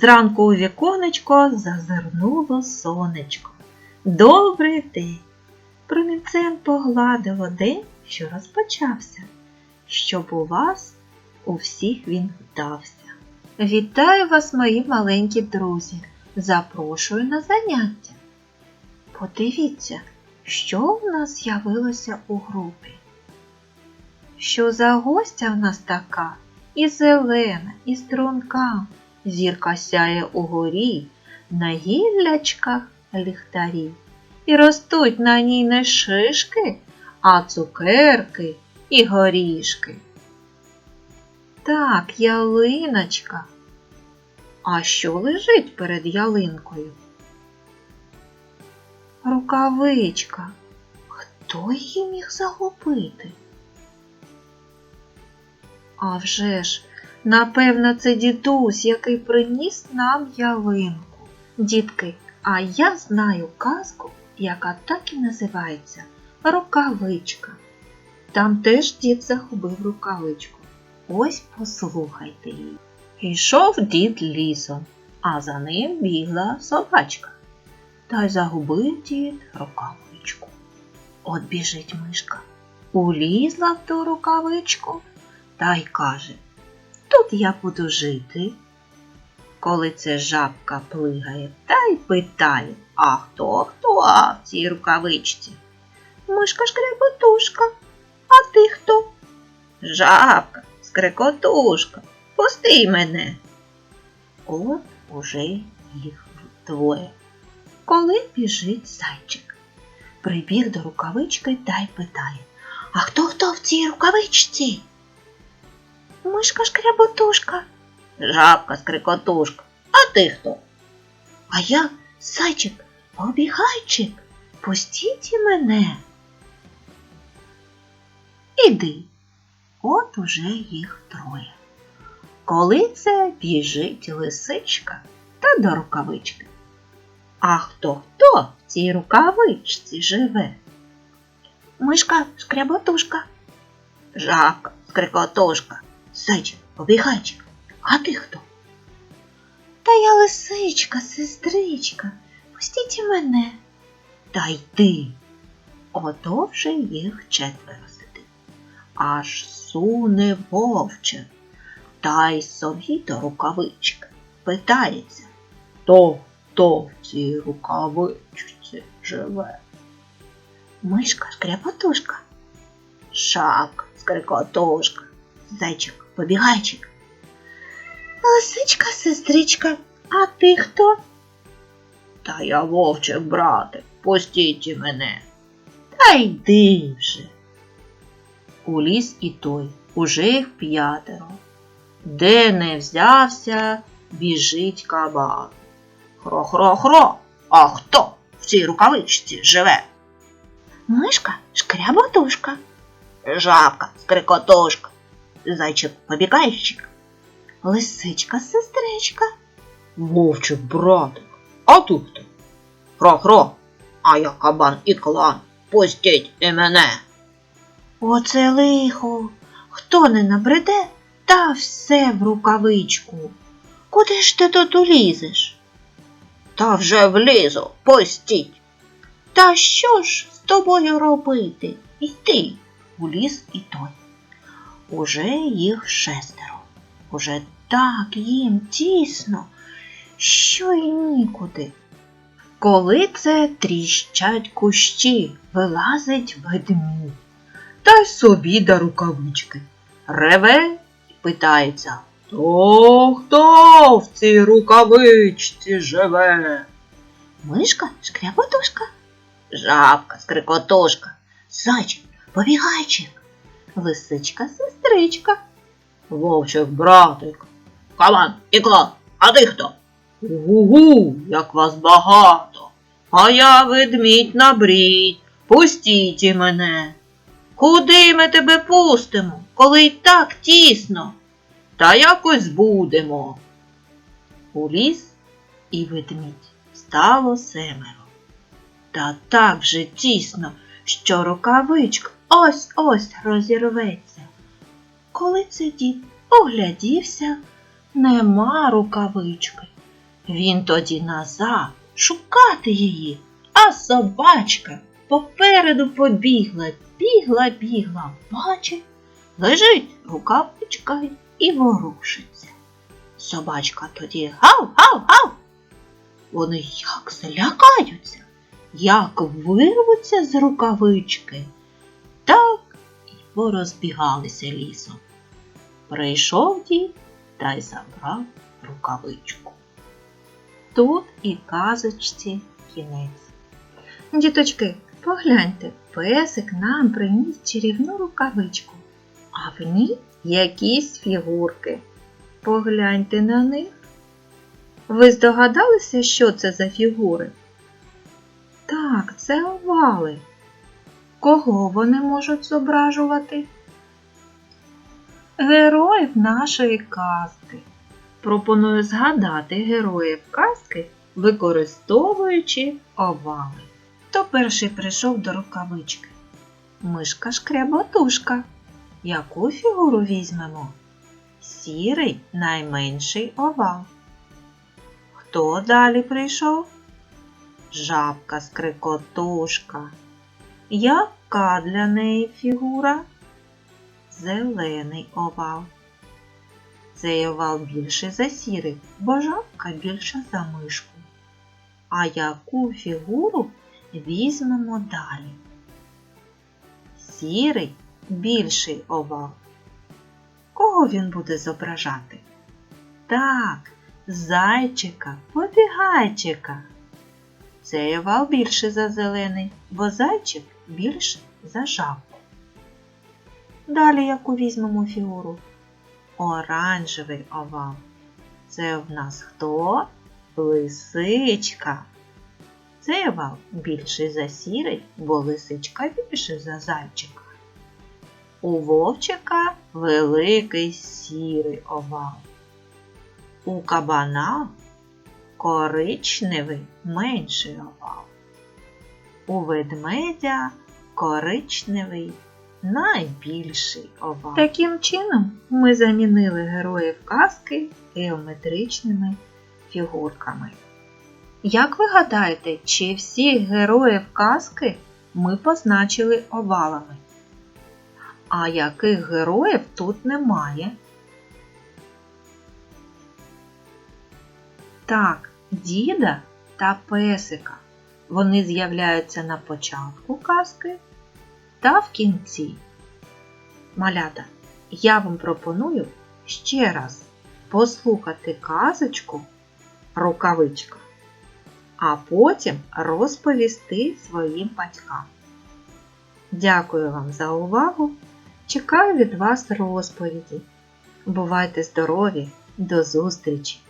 Зранку у віконечко зазирнуло сонечко. Добрий день! Промінцем погладило день, що розпочався, щоб у вас у всіх він вдався. Вітаю вас, мої маленькі друзі! Запрошую на заняття. Подивіться, що в нас з'явилося у групі. Що за гостя в нас така? І зелена, і струнка, зірка сяє угорі, на гіллячках ліхтарі. І ростуть на ній не шишки, а цукерки і горішки. Так, ялиночка. А що лежить перед ялинкою? Рукавичка. Хто її міг загубити? А вже ж, напевно, це дідусь, який приніс нам ялинку. Дітки, а я знаю казку, яка так і називається Рукавичка. Там теж дід загубив рукавичку. Ось послухайте її. Йшов дід лісом, а за ним бігла собачка. Та й загубив дід рукавичку. От біжить мишка, улізла в ту рукавичку та й каже Тут я буду жити. Коли це жабка плигає та й питає, а хто хто а в цій рукавичці? Мишка шкрепотушка, а ти хто? Жабка, скрекотушка, пусти мене. От уже їх двоє. Коли біжить зайчик, прибіг до рукавички та й питає А хто хто в цій рукавичці? Мишка шкряботушка, жабка скрикотушка, а ти хто? А я зайчик, побігайчик, пустіть і мене. Іди, от уже їх троє. Коли це біжить лисичка та до рукавички. А хто хто в цій рукавичці живе? Мишка шкряботушка, жабка скрикотушка, зайчик побігайчик. А ти хто? Та я лисичка, сестричка, пустіть і мене. Та йди. Ото вже їх четверо сидить. Аж суне вовче, та й собі до рукавички. Питається, то хто в цій рукавичці живе? Мишка шкряпотушка, шапка скрикотушка, зайчик побігайчик. Лисичка, сестричка, а ти хто? Та я вовчик, брате, пустіть мене. Та йди вже. У ліс і той, уже їх п'ятеро. Де не взявся, біжить кабан. Хро-хро-хро, а хто в цій рукавичці живе? Мишка шкряботушка, жабка скрикотушка, зайчик побігайчик, лисичка сестричка, вовчик братик, а тут хто? Хро-хро, а я кабан і клан, пустіть і мене. Оце лихо, хто не набреде, та все в рукавичку. Куди ж ти тут улізеш? Та вже влізу, пустіть. Та що ж з тобою робити? Йди у ліс і той. Уже їх шестеро. Уже так їм тісно, що й нікуди. Коли це тріщать кущі, вилазить ведмідь, та й собі до рукавички. Реве і питається, то хто в цій рукавичці живе? Мишка шкряботушка, жабка скрикотушка, зайчик побігайчик, лисичка сестричка, вовчик братик, кабан і клан, а ти хто? Гу-гу, як вас багато, а я ведмідь набрій, пустіть і мене. Куди ми тебе пустимо, коли й так тісно? Та якось будемо. У ліс і ведмідь стало семеро. Та так же тісно, що рукавичка ось ось розірветься. Коли це дід оглядівся, нема рукавички, Він тоді назад шукати її, а собачка попереду побігла, бігла, бігла, бачить, лежить рукавичка і ворушиться. Собачка тоді гав, гав, гав. Вони як злякаються, як вирвуться з рукавички, так і порозбігалися лісом. Прийшов дід та й забрав рукавичку. Тут і казочці кінець. Діточки, погляньте, песик нам приніс чарівну рукавичку, а в ній якісь фігурки. Погляньте на них. Ви здогадалися, що це за фігури? Так, це овали. Кого вони можуть зображувати? Героїв нашої казки. Пропоную згадати героїв казки, використовуючи овали. Хто перший прийшов до рукавички? Мишка шкряботушка. Яку фігуру візьмемо? Сірий найменший овал. Хто далі прийшов? Жабка скрикотушка. Яка для неї фігура? Зелений овал. Цей овал більший за сірий, бо жабка більша за мишку. А яку фігуру візьмемо далі? Сірий більший овал. Кого він буде зображати? Так, зайчика, побігайчика. Цей овал більший за зелений, бо зайчик більший за жабку. Далі яку візьмемо фігуру? Оранжевий овал. Це в нас хто? Лисичка. Цей овал більший за сірий, бо лисичка більше за зайчика. У вовчика великий сірий овал. У кабана коричневий менший овал. У ведмедя коричневий найбільший овал. Таким чином ми замінили героїв казки геометричними фігурками. Як ви гадаєте, чи всіх героїв казки ми позначили овалами? А яких героїв тут немає? Так, діда та песика. Вони з'являються на початку казки та в кінці. Малята, я вам пропоную ще раз послухати казочку рукавичка, а потім розповісти своїм батькам. Дякую вам за увагу! Чекаю від вас розповіді. Бувайте здорові! До зустрічі!